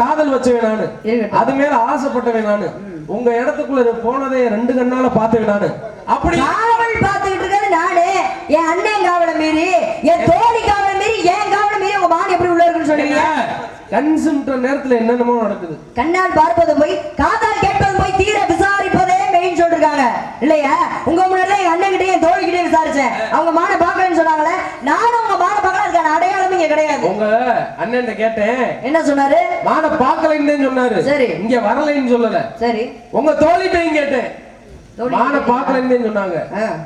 காதல் வச்சவன் நானு. அது மேல ஆசைப்பட்டவன் நானு. உங்க இடத்துக்குள்ள போனதை ரெண்டு கண்ணால பார்த்தவன் நானு. அப்படி காவல் பார்த்துக்கிட்டு இருக்கிறது நானு. என் அண்ணன் காவலை மீறி என் தோழி காவலை மீறி என் காவலை மீறி உங்க மான் எப்படி உள்ள இருக்குன்னு சொல்றீங்க கன்சுன்ற நேரத்துல என்னென்னமோ நடக்குது. கண்ணால் பார்ப்பது போய் காதால் கேட்பது போய் தீர விசாரிப்பதே சொல்லிருக்காங்க இல்லையா? உங்க முன்னாடி என் அண்ணன் கிட்டே என் தோழி கிட்டே விசாரிச்சேன். அவங்க மான பார்க்கலன்னு சொன்னாங்களே நானும் உங்க மான பார்க்கல அதுக்கான அடையாளம் இங்க கிடையாது. உங்க அண்ணன் கேட்டேன். என்ன சொன்னாரு? மான பாக்கலைன்னு சொன்னாரு. சரி. இங்க வரலைன்னு சொல்லல. சரி. உங்க தோழிட்டையும் கேட்டேன். மான பாக்கலைன்னு சொன்னாங்க.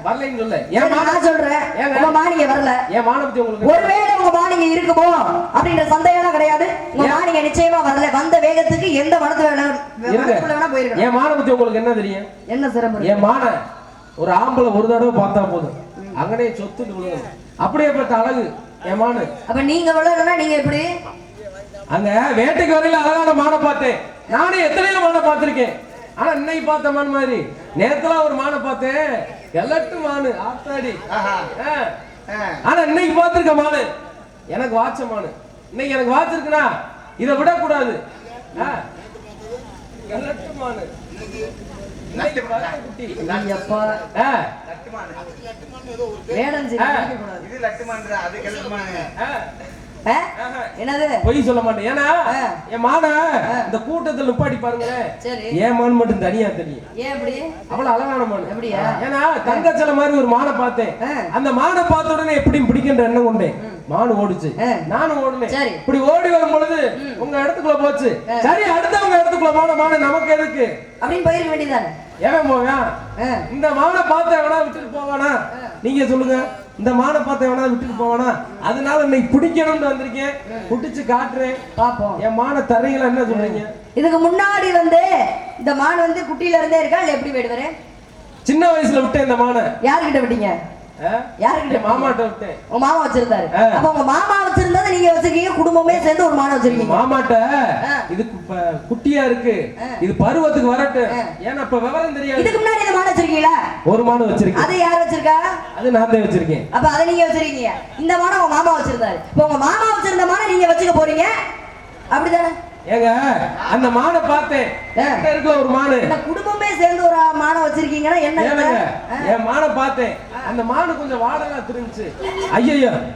வரலைன்னு சொல்ல ஏன் நான் சொல்றேன்? உங்க மானிங்க வரல. என் மான பத்தி உங்களுக்கு ஒருவேளை உங்க மானிங்க இருக்குமோ? அப்படின்ற சந்தேகம் கிடையாது. உங்க ஏன்? மானிங்க நிச்சயமா வரல. வந்த வேகத்துக்கு எந்த வனத்துல வேணா போயிருக்கணும். என் மான பத்தி உங்களுக்கு என்ன தெரியும்? என்ன இருக்கு? என் மான ஒரு ஆம்பளை ஒரு தடவை பார்த்தா போதும். அங்கனே சொத்துட்டு விழுகும் அப்படியேப்பட்ட அழகு. என் மானு அப்ப நீங்க விளையாடுனா நீங்க எப்படி? அங்க வேட்டைக்கு வரையில அழகான மானை பார்த்தேன். நானே எத்தனையோ மானை பார்த்திருக்கேன். ஆனா இன்னைக்கு பார்த்த மான் மாதிரி. நேத்துல ஒரு மானை பார்த்தேன். எல்லட்டு மானு ஆத்தாடி. ஆனா இன்னைக்கு பார்த்திருக்க மானு. எனக்கு வாச்ச மானு. இன்னைக்கு எனக்கு வாச்சிருக்குனா இதை விடக்கூடாது. எல்லட்டு மானு. லட்டுமான். கூடாது இது லட்டுமான்றா, அது கெளுமான். என்னது? பொய் சொல்ல மாட்டேன். ஏன்னா. என் மான இந்த கூட்டத்துல நிப்பாட்டி பாருங்களேன் சரி. என் மான் மட்டும் தனியா தெரியும். ஏன் அப்படி? அவ்வளவு அழகான மான் அப்படியா? ஏன்னா தங்கச்சல மாதிரி ஒரு மானை பார்த்தேன். அந்த மானை பார்த்த உடனே எப்படி பிடிக்கின்ற எண்ணம் கொண்டேன் மான் ஓடுச்சு. நானும் ஓடுனேன். சரி. இப்படி ஓடி வரும் பொழுது உங்க இடத்துக்குள்ள போச்சு. சரி அடுத்தவங்க இடத்துக்குள்ள போன மானு நமக்கு எதுக்கு? அப்படின்னு போயிருக்க வேண்டியதானே எவன் போவான். இந்த மானை பார்த்து எவனா விட்டுட்டு போவானா? நீங்க சொல்லுங்க. இந்த மானை பார்த்து எவனா விட்டுட்டு போவானா? அதனால இன்னைக்கு பிடிக்கணும்னு வந்திருக்கேன். பிடிச்சு காட்டுறேன். பாப்போம் என் மான தரையில என்ன சொல்றீங்க? இதுக்கு முன்னாடி வந்து இந்த மான் வந்து குட்டியில இருந்தே இருக்கா? இல்ல எப்படி போயிடுவாரு சின்ன வயசுல விட்டேன் இந்த மானை. யாருக்கிட்ட விட்டீங்க? யாருக்கிட்ட மாமாட்ட விட்டேன் உங்க மாமா வச்சிருந்தாரு. அப்ப உங்க மாமா வச்சிருந்ததை நீங்க வச்சிருக்கீங்க குடும்பமே சேர்ந்து ஒரு மானை வச்சிருக்கீங்க. மாமாட்ட. இது குட்டியா இருக்கு. இது பருவத்துக்கு வரட்டும். ஏன்னா இப்ப விவரம் தெரியாது. இதுக்கு முன்னாடி இந்த வச்சிருக்கீங்களா? ஒரு மானம் வச்சிருக்கேன். அதை யார் வச்சிருக்கா? அது நான் தான் வச்சிருக்கேன். அப்ப அதை நீங்க வச்சிருக்கீங்க. இந்த மானை உங்க மாமா வச்சிருந்தாரு. இப்போ உங்க மாமா வச்சிருந்த மானை நீங்க வச்சுக்க போறீங்க? அப்படிதானே? ஏங்க அந்த மானை பார்த்தேன். இருக்கிற ஒரு மானு. குடும்பமே சேர்ந்து ஒரு மானை வச்சிருக்கீங்கன்னா என்ன. என் மானை பார்த்தேன். அந்த மானு கொஞ்சம் வாடலா தெரிஞ்சுச்சு. ஐயோ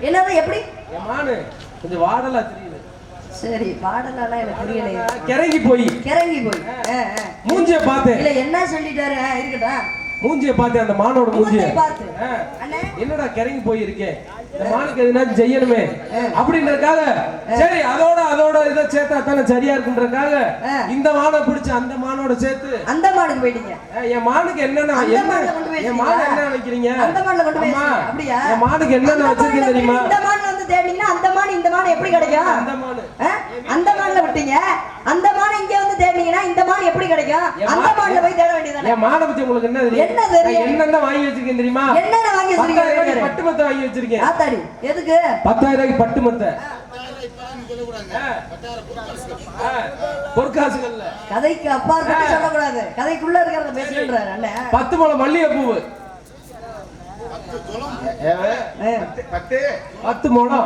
என்னது எப்படி? என் மானு கொஞ்சம் வாடலா தெரியுது. சரி பாடலாம் எனக்கு புரியலையே. கிறங்கி போய். கிறங்கி போய். மூஞ்சிய பார்த்தேன். இல்ல என்ன சொல்லிட்டாரு? ஆ, இருக்கட்டும். மூஞ்சிய பார்த்தேன் அந்த மானோட மூஞ்சிய. பார்த்து. என்னடா கிறங்கி போயிருக்கேன் இந்த மானுக்கு எதுனாச்சும் செய்யணுமே? அப்படின்றதுக்காக சரி அதோட அதோட இதை சேர்த்தா தானே சரியா இருக்குன்றதுக்காக ஆ. இந்த மானை பிடிச்சு அந்த மானோட சேர்த்து அந்த மானுக்கு போயிட்டீங்க. என் மானுக்கு என்னென்ன என்ன என் மானை? என்ன நினைக்கிறீங்க அந்த மான்ல கொண்டு போய். அப்படியா? என் மானுக்கு என்னென்ன மான்ல தெரியுமா? இந்த மான் வந்து தேடினீங்கன்னா அந்த மான் இந்த மான் எப்படி கிடைக்கும்? அந்த மானு? அந்த மான்ல விட்டீங்க அந்த மான் இங்க வந்து தேடினீங்கன்னா இந்த மான் எப்படி கிடைக்கும்? அந்த மா- மான்ல போய் தேட வேண்டியதானே என் மானை பத்தி உங்களுக்கு என்ன தெரியும்? என்ன தெரியும்? நான் என்னென்ன வாங்கி வச்சிருக்கேன் தெரியுமா? என்னென்ன வாங்கி வச்சிருக்கீங்க? பட்டு மத்தை வாங்கி வச்சிருக்கேன். ஆத்தாடி எதுக்கு? பத்தாயிரம் ரூபாய்க்கு பட்டு மத்தை. பொற்காசுகள்ல. கதைக்கு அப்பாற்பட்டு சொல்லக்கூடாது. கதைக்குள்ள இருக்கிறத பேசுன்றாரு அண்ணன் பத்து முளை மல்லிகை பூவு ஏவே, ஆ. பத்து, பத்து. பத்து முழமா?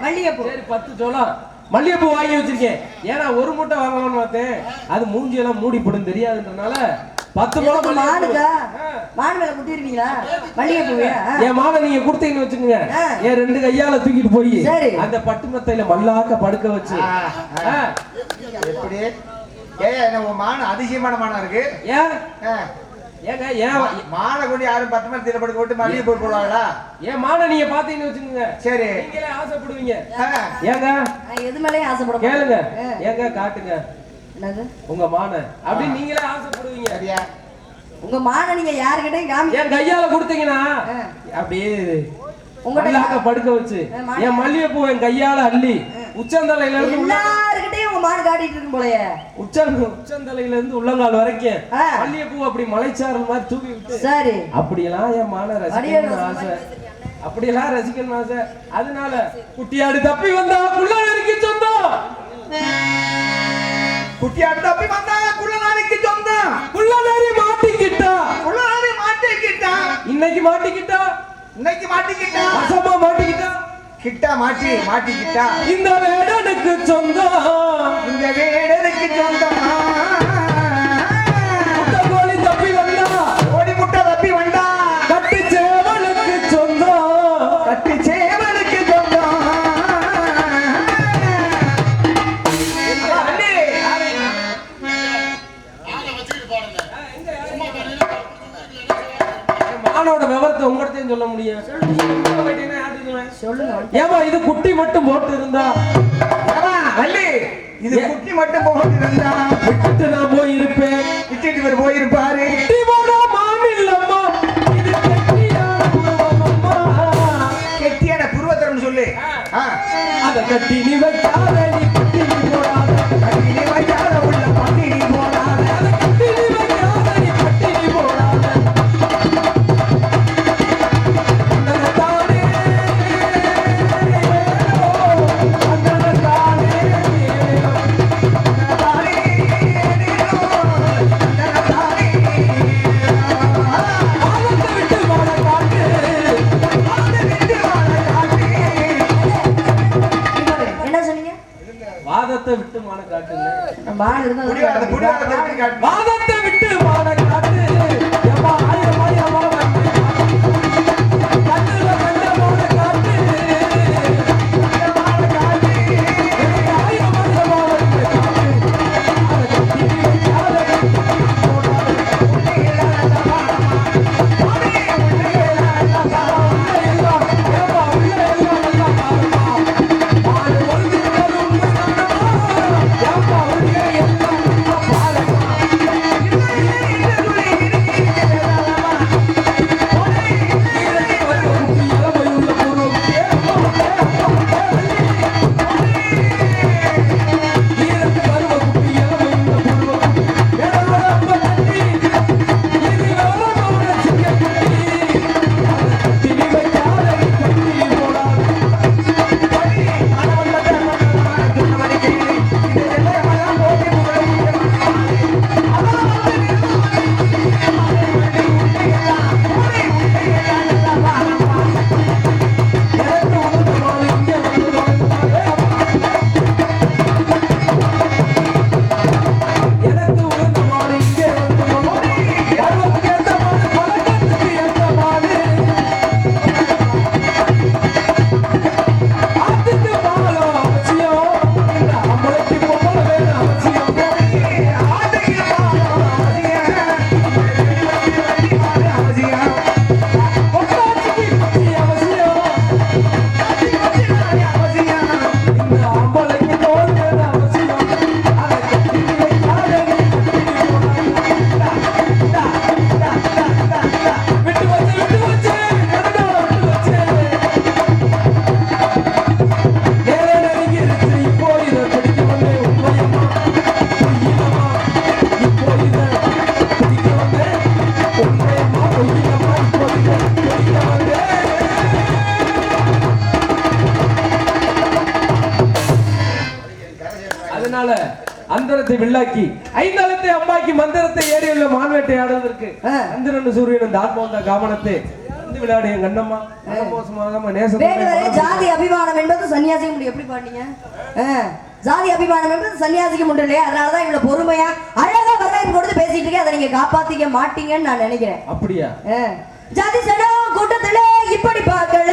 மல்லிகைப்பூ. சரி பத்து சோளம் மல்லிகைப்பூ வாங்கி வச்சிருக்கேன் ஏன்னா ஒரு மூட்டை வாங்கலாம்னு பார்த்தேன் அது மூஞ்சி எல்லாம் மூடி போடும் தெரியாதுன்றனால பத்து மல்லிகைப்பூ. மானுக்கா ஆ. மான் மேல ஆ. என் மானை நீங்க கொடுத்தீங்கன்னு வச்சுக்கோங்க. என் ரெண்டு கையால தூக்கிட்டு போய் சரி. அந்த பட்டு மெத்தையில மல்லாக்க படுக்க வச்சு. எப்படி என்ன உன் மானம் அதிசயமான மானம் இருக்கு ஏன். ஏங்க ஏன் மா- மானை கொண்டு யாரும் பத்து மணி தீர படுக்க விட்டு மல்லிகை பூ போடுவாங்களா? என் மானை நீங்க பாத்தீங்கன்னு வச்சுக்கோங்க. சரி. நீங்களே ஆசைப்படுவீங்க. ஏங்க? எது மேலயும் ஆசைப்பட கேளுங்க. ஏங்க காட்டுங்க. என்னது? உங்க மானை அப்படின்னு நீங்களே ஆசைப்படுவீங்க. சரியா. உங்க மான நீங்க யாருக்கிட்டையும் காமி என் கையால கொடுத்தீங்கன்னா. அப்படியே மல்லாக்க படுக்க வச்சு. என் மல்லிகைப்பூ என் கையால அள்ளி உச்சந்தலையில இருந்து மாடு காட்டிட்டு இருக்கும் போலயே. உச்சந்த உச்சந்தலையில இருந்து உள்ளங்கால் வரைக்கும் ஆ. மல்லிகைப்பூ அப்படி மலைச்சாரல் மாதிரி தூவி விட்டு சரி. அப்படியெல்லாம் என் மான அடியே ரசிக்கணும்னு ரசிக்க ஆசை. அப்படியெல்லாம் ரசிக்கணும் ஆசை. அதனால குட்டியாடு தப்பி வந்தா புள்ளாருக்கு சொந்தம் குட்டியாடு தப்பி வந்தா குள்ள நாளைக்கு சொந்தம் புள்ளனாரி மாட்டிக்கிட்டா. குள்ள நாளை மாட்டிக்கிட்டா. இன்னைக்கு மாட்டிக்கிட்டா. இன்னைக்கு மாட்டிக்கிட்டா. வசமா மாட்டிக்கிட்டா. கிட்டா மாட்டி மாட்டி கிட்டா. இந்த வேடனுக்கு சொந்தம்? இந்த வேடனுக்கு சொந்தமா? ஏம்மா இது குட்டி மட்டும் போட்டு இருந்தா வள்ளி, இது குட்டி மட்டும் போட்டு இருந்தா விட்டுட்டு நான் போய் இருப்பேன் விட்டுட்டு இவர் போயிருப்பாரு. குட்டி போட மாமில்லம்மா இது கெட்டியான புருவத்தரம் சொல்லு. அத கட்டி நீ வைக்காத நீ குட்டி நீ போடாத. வைக்காத உள்ள புடிவாதத்தை விட்டு காட்டு. வில்லாக்கி ஐந்தளத்தை அம்மாக்கி மந்திரத்தை ஏறியுள்ள மான்வேட்டை ஆடுவதற்கு ஆ. அந்தரன் சூரியன் இந்த ஆத்மவந்த காமனத்தை வந்து விளையாடு என் கண்ணம்மா. மோசமாக நேசம் வேண்டுவரே ஜாதி அபிமானம் என்பது சன்னியாசிக்கு முடியும் எப்படி பாட்டீங்க ஜாதி அபிமானம் என்பது சன்னியாசிக்கு முடியும் இல்லையா? அதனாலதான் இவ்வளவு பொறுமையா அழகா வரவேற்பு கொடுத்து பேசிட்டு இருக்கேன் அதை நீங்க காப்பாத்திக்க மாட்டீங்கன்னு நான் நினைக்கிறேன். அப்படியா? ஜாதி சனம் கூட்டத்துல இப்படி பார்க்கல.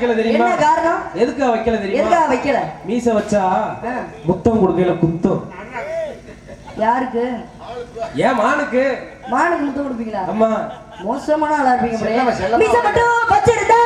வைக்கல தெரியுமா? என்ன காரணம்? எதுக்கா வைக்கல தெரியுமா? எதுக்காக வைக்கல? மீச வச்சா. முத்தம் கொடுக்கையில குத்தம். யாருக்கு? ஏன் மானுக்கு? மானுக்கு முத்தம் கொடுப்பீங்களா? அம்மா. மோசமான ஆளா இருப்பீங்க. மீச மட்டும்? வச்சிருந்தா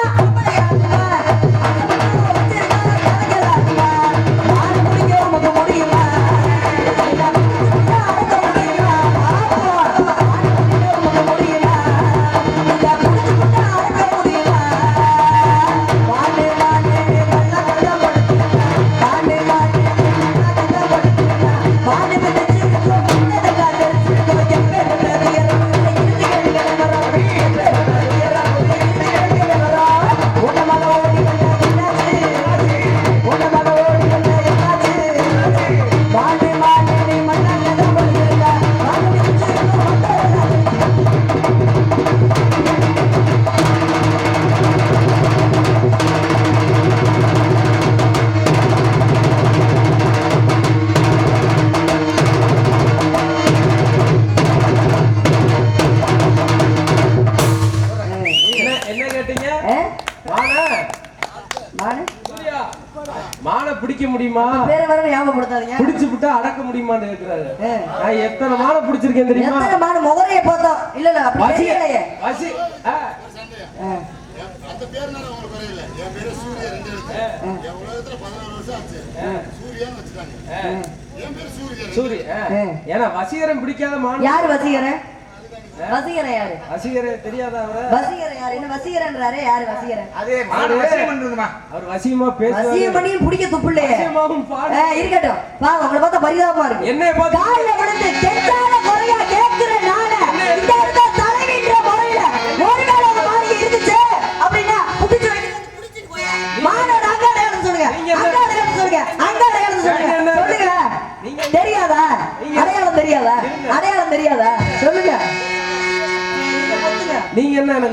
முடியுமா? பேரை வர ஞாபகப்படுத்தாதீங்க. பிடிச்சு விட்டா அடக்க முடியுமான்னு கேக்குறாரு. நான் எத்தனை மானை பிடிச்சிருக்கேன் தெரியுமா? எத்தனை மாடு முதலைய பார்த்தோம் இல்ல இல்ல அப்படி வசி தெரியலையே. அந்த பேருனால உங்களுக்கு குறையில என் பேரு சூர்யா ரெண்டு எழுத்து என் உலகத்துல பதினாறு வருஷம் ஆச்சு. சூர்யான்னு வச்சுட்டாங்க. என் பேரு சூர்யா சூரி ஆ. ஆ. ஏன்னா வசீகரம் பிடிக்காத மான் யாரு வசீகரன்? வசீகரன் யாரு? வசீகரன் தெரியாதா அவர? வசீகரன் யாரு? என்ன வசீகரன்றாரு யாரு வசீகரன்? அது மாடு வசியம் பண்றதுமா அவர் வசியமா பேசுவாரு. வசியம் பண்ணி பிடிக்க துப்பு இல்லையே வசியமாவும் பாடு. ஆ, இருக்கட்டும். பா உங்களை பார்த்தா பரிதாபமா இருக்கு. என்னைய பார்த்து காலில விழுந்து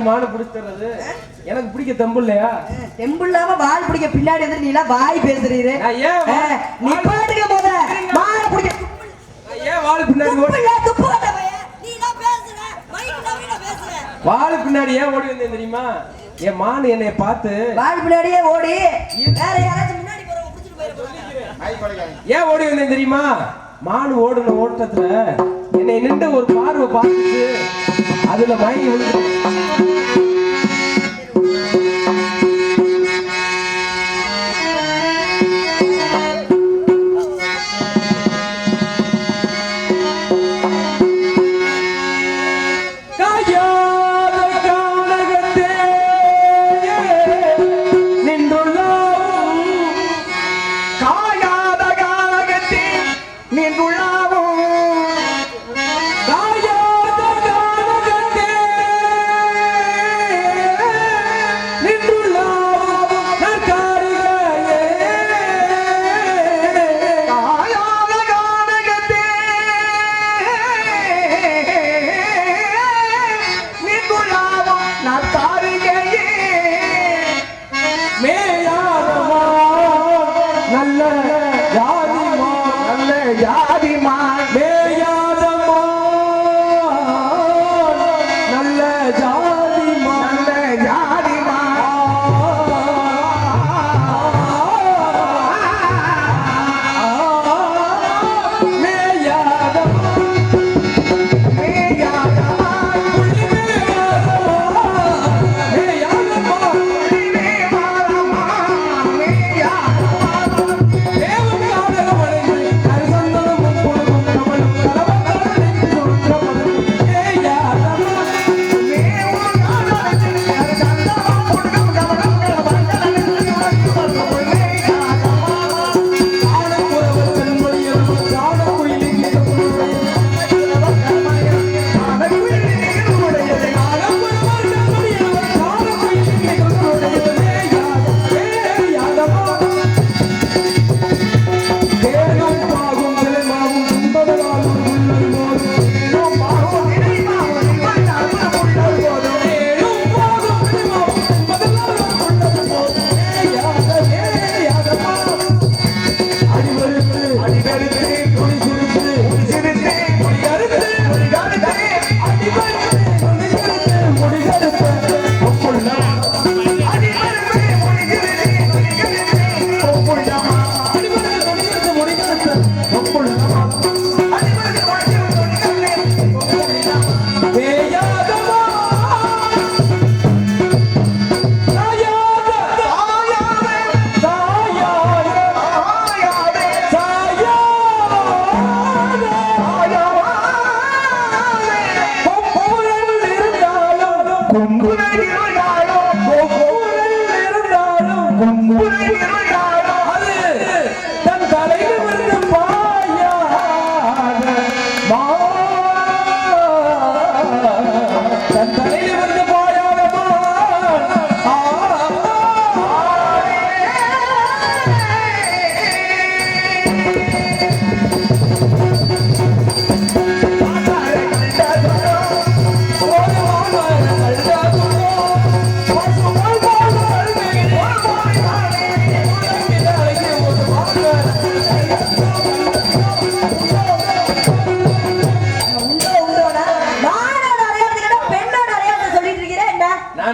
எனக்கு மானை பிடிச்சிறது எனக்கு பிடிக்க தெம்பு இல்லையா? தெம்பு இல்லாம வால் பிடிக்க பின்னாடி வந்து நீ எல்லாம் வாய் பேசுறீரு. நீ பாட்டுக்க போத மாலை பிடிக்க. ஏன் வாழு பின்னாடி வாழு பின்னாடி ஏன் ஓடி வந்தேன் தெரியுமா? என் மான் என்னைய பார்த்து வால் பின்னாடியே ஓடி. வேற யாராச்சும் முன்னாடி ஏன் ஓடி வந்தேன் தெரியுமா? மான் ஓடுன ஓட்டத்துல என்னை நின்று ஒரு பார்வை பார்த்துச்சு. அதுல மயங்கி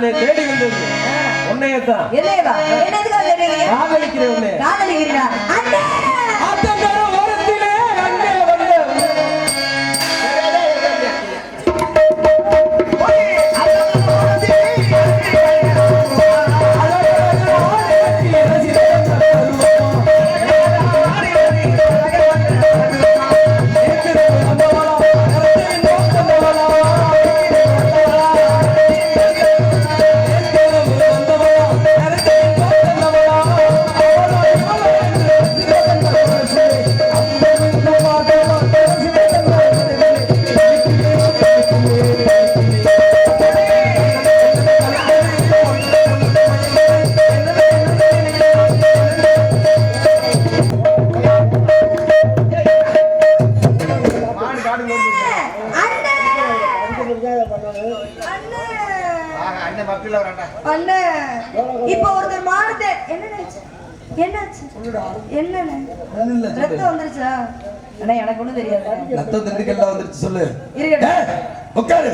உன்னை தேடி வந்தது உன்னையதான். என்னையதான்? காதலிக்கிறேன் என்னண்ணே? ரத்தம் வந்துருச்சா? அண்ணா எனக்கு ஒண்ணும் தெரியாது ரத்தம் திண்டுக்கல்ல வந்துருச்சு சொல்லு. உட்காரு.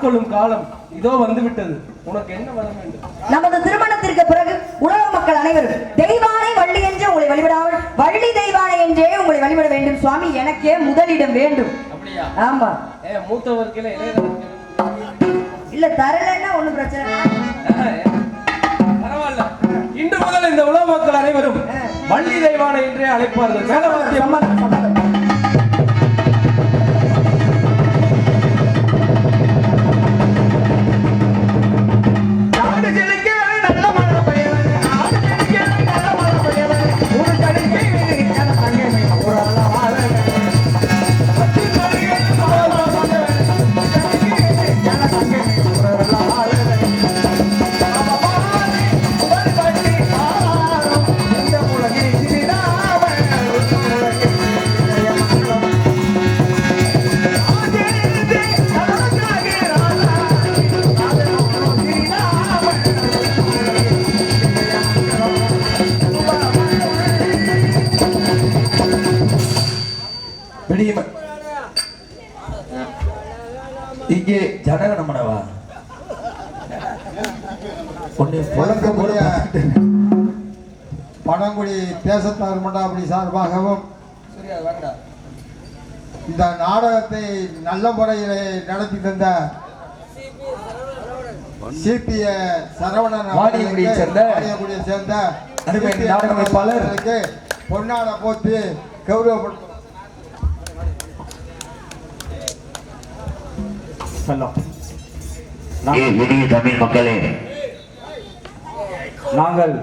ஆட்கொள்ளும் காலம் இதோ வந்து விட்டது உனக்கு என்ன வர வேண்டும்? நமது திருமணத்திற்கு பிறகு உலக மக்கள் அனைவரும் தெய்வானை வள்ளி என்று உங்களை வழிபடாமல் வள்ளி தெய்வானை என்றே உங்களை வழிபட வேண்டும் சுவாமி எனக்கே முதலிடம் வேண்டும். அப்படியா? ஆமா. ஏ இளையவர்கள் இல்ல தரலைன்னா ஒண்ணும் பிரச்சனை. பரவாயில்ல. இன்று முதல் இந்த உலக மக்கள் அனைவரும் வள்ளி தெய்வானை என்றே அழைப்பார்கள். மேலவாத்தியம் சம்மதம், இங்கே ஜனகணமனவா உன்னை புழக்க பார்த்துக்கிட்டு பழங்குடி தேசத்தார் மண்டாபடி சார்பாகவும் இந்த நாடகத்தை நல்ல முறையில் நடத்தி தந்த சிபிய சரவணன் வாணியங்குடியைச் சேர்ந்த வாணியங்குடியைச் சேர்ந்த பொன்னாட போட்டு கௌரவப்படுத்த இனிய தமிழ் மக்களே. நாங்கள்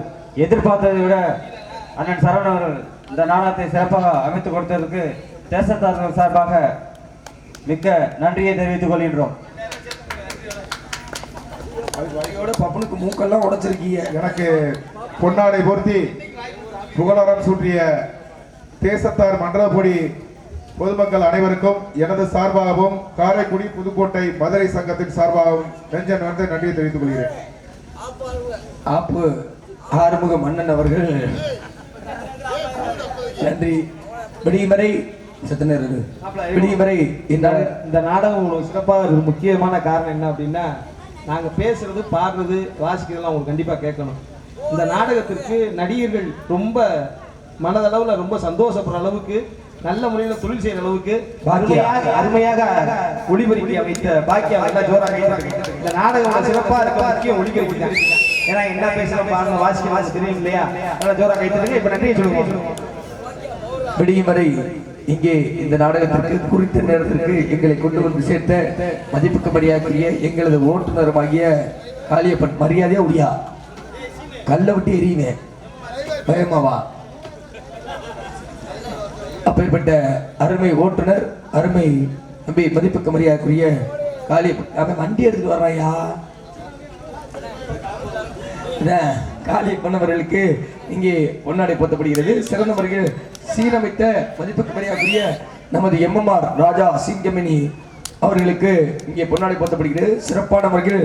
எதிர்பார்த்ததை விட அண்ணன் சரவணன் அவர்கள் இந்த நாடகத்தை சிறப்பாக அமைத்து கொடுத்ததற்கு தேசத்தார்கள் சார்பாக மிக்க நன்றியை தெரிவித்துக் கொள்கின்றோம். வழியோட பப்பனுக்கு மூக்கெல்லாம் உடைச்சிருக்கீங்க. எனக்கு பொன்னாடை பொருத்தி புகழாரம் சூட்டிய தேசத்தார் மண்டலப்பொடி பொதுமக்கள் அனைவருக்கும் எனது சார்பாகவும் காரைக்குடி புதுக்கோட்டை மதுரை சங்கத்தின் சார்பாகவும் நெஞ்ச வந்து நன்றியை தெரிவித்துக் கொள்கிறேன். ஆப்பு ஆறுமுக மன்னன் அவர்கள். நன்றி. விடியும் வரை சத்தனர் விடியும் வரை இந்த இந்த நாடகம் உங்களுக்கு சிறப்பாக இருக்கு. முக்கியமான காரணம் என்ன அப்படின்னா நாங்கள் பேசுறது பாடுறது வாசிக்கிறதெல்லாம் உங்களுக்கு கண்டிப்பாக கேட்கணும். இந்த நாடகத்திற்கு நடிகர்கள் ரொம்ப மனதளவில் ரொம்ப சந்தோஷப்படுற அளவுக்கு நல்ல முறையில் தொழில் செய்கிற அளவுக்கு. அருமையாக அருமையாக ஒளிபரப்பி அமைத்த பாக்கியா நல்லா ஜோரா கைத்தாங்க இந்த நாடகம் சிறப்பாக இருக்க முக்கியம் ஒளிபரப்பி தான் ஏன்னா என்ன பாருங்க வாசிக்க வாசி தெரியும் இல்லையா? நல்லா ஜோரா கைத்தருங்க இப்போ நன்றியை சொல்லுவோம். விடியும் வரை இங்கே இந்த நாடகத்திற்கு குறித்த நேரத்திற்கு எங்களை கொண்டு வந்து சேர்த்த மதிப்புக்கு மரியாதைக்குரிய எங்களது ஓட்டுநருமாகிய காளியப்பன் மரியாதையா உடியா கல்ல விட்டு எரியுவேன் பயமாவா? அப்படிப்பட்ட அருமை ஓட்டுநர் அருமை நம்பி மதிப்புக்கு மரியாதைக்குரிய காலி அவன் வண்டி எடுத்துட்டு வர்றாயா? காலி பண்ணவர்களுக்கு இங்கே பொன்னாடை போத்தப்படுகிறது சிறந்த முறையில் சீரமைத்த மதிப்புக்கு மரியாதைக்குரிய நமது எம்எம்ஆர் ராஜா சிங்கமினி அவர்களுக்கு இங்கே பொன்னாடை போத்தப்படுகிறது சிறப்பான முறையில்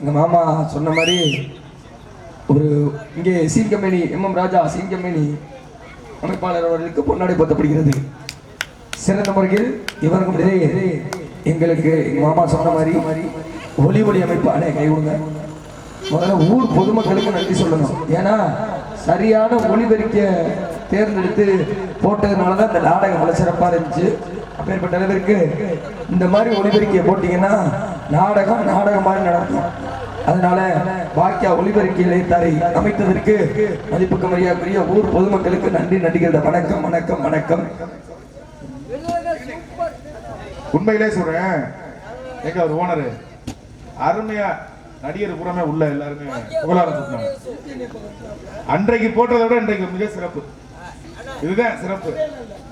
எங்க மாமா சொன்ன மாதிரி ஒரு இங்கே சீங்கமேனி எம்எம் ராஜா சீங்கமேனி அமைப்பாளர் அவர்களுக்கு பொன்னாடை போத்தப்படுகிறது சிறந்த முறையில் இவருக்கும் இடையே எங்களுக்கு மாமா சொன்ன மாதிரி ஒலி ஒளி அமைப்பாளே கை முதல்ல ஊர் பொதுமக்களுக்கு நன்றி சொல்லணும். ஏன்னா சரியான ஒளிபெருக்க தேர்ந்தெடுத்து போட்டதுனால தான் இந்த நாடகம் இவ்வளவு சிறப்பாக இருந்துச்சு. அப்பேற்பட்ட அளவிற்கு இந்த மாதிரி ஒளிபெருக்கியை போட்டிங்கன்னா நாடகம் நாடகம் மாதிரி நடக்கும். அதனால பாக்கியா ஒளிபெருக்கி தரை அமைத்ததற்கு மதிப்புக்கு மரியாதைக்குரிய ஊர் பொதுமக்களுக்கு நன்றி நடிகர்கள் வணக்கம் வணக்கம் வணக்கம். உண்மையிலே சொல்றேன். எங்க ஒரு ஓனர் அருமையா நடிகர் புறமே உள்ள எல்லாருமே புகழாரம் அன்றைக்கு போட்டதை விட இன்றைக்கு மிக சிறப்பு. இதுதான் சிறப்பு.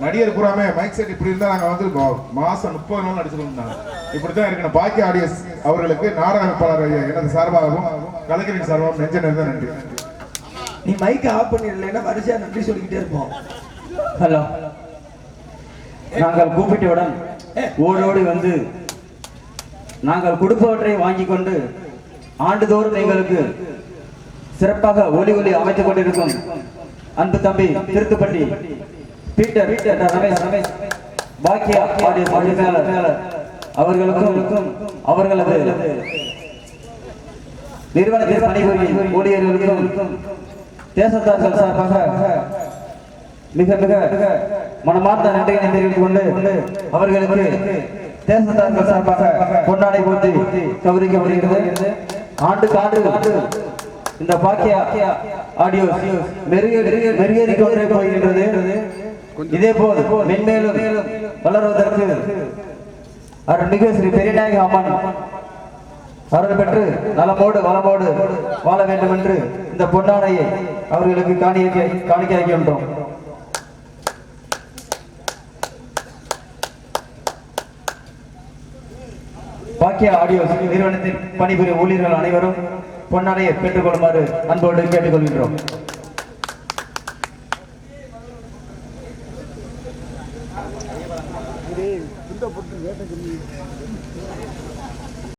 நடிகர் புறாமே மைக் செட் இப்படி இருந்தா நாங்க வந்து மா- மாசம் முப்பது நாள் நடிச்சிருந்தாங்க இப்படித்தான் இருக்கணும் பாக்கி ஆடியன்ஸ் அவர்களுக்கு நாடக அமைப்பாளர் ஐயா எனது சார்பாகவும் கலைஞரின் சார்பாகவும் நெஞ்ச நேர்ந்த நன்றி. நீ மைக் ஆஃப் பண்ணிடலைன்னா வரிசையா நன்றி சொல்லிக்கிட்டே இருப்போம். ஹலோ நாங்கள் கூப்பிட்டவுடன் ஓடோடி வந்து நாங்கள் கொடுப்பவற்றை வாங்கி கொண்டு ஆண்டுதோறும் எங்களுக்கு சிறப்பாக ஒலி ஒலி அமைத்துக் கொண்டிருக்கும் அன்பு தம்பி Thiruthuppatti Peter Peter Ramesh Ramesh Bakkiya audio அவர்களுக்கும் அவர்களது நிறுவனத்தில் பணிபுரியும் ஊழியர்களுக்கும் தேசத்தார்கள் சார்பாக மிக மிக மனமார்ந்த நன்றியை தெரிவித்துக் கொண்டு அவர்களுக்கு தேசத்தார்கள் சார்பாக பொன்னாடை போட்டி கௌரிக்கப்படுகிறது ஆண்டுக்கு ஆண்டு இந்த பாக்கிய ஆடியோ மெருகேறி மெருகேறி கொண்டே போகின்றது. இதே போல் மென்மேலும் வளர்வதற்கு அருள்மிகு ஸ்ரீ பெரியநாயக அம்மன். அருள் பெற்று நலமோடு வளமோடு வாழ வேண்டும் என்று இந்த பொன்னாடையை அவர்களுக்கு காணிக்கை காணிக்கையாக்கின்றோம் பாக்கிய ஆடியோ நிறுவனத்தில் பணிபுரியும் ஊழியர்கள் அனைவரும் பொன்னாடையை பெற்றுக் கொள்ளுமாறு அன்போடு கேட்டுக்கொள்கின்றோம்.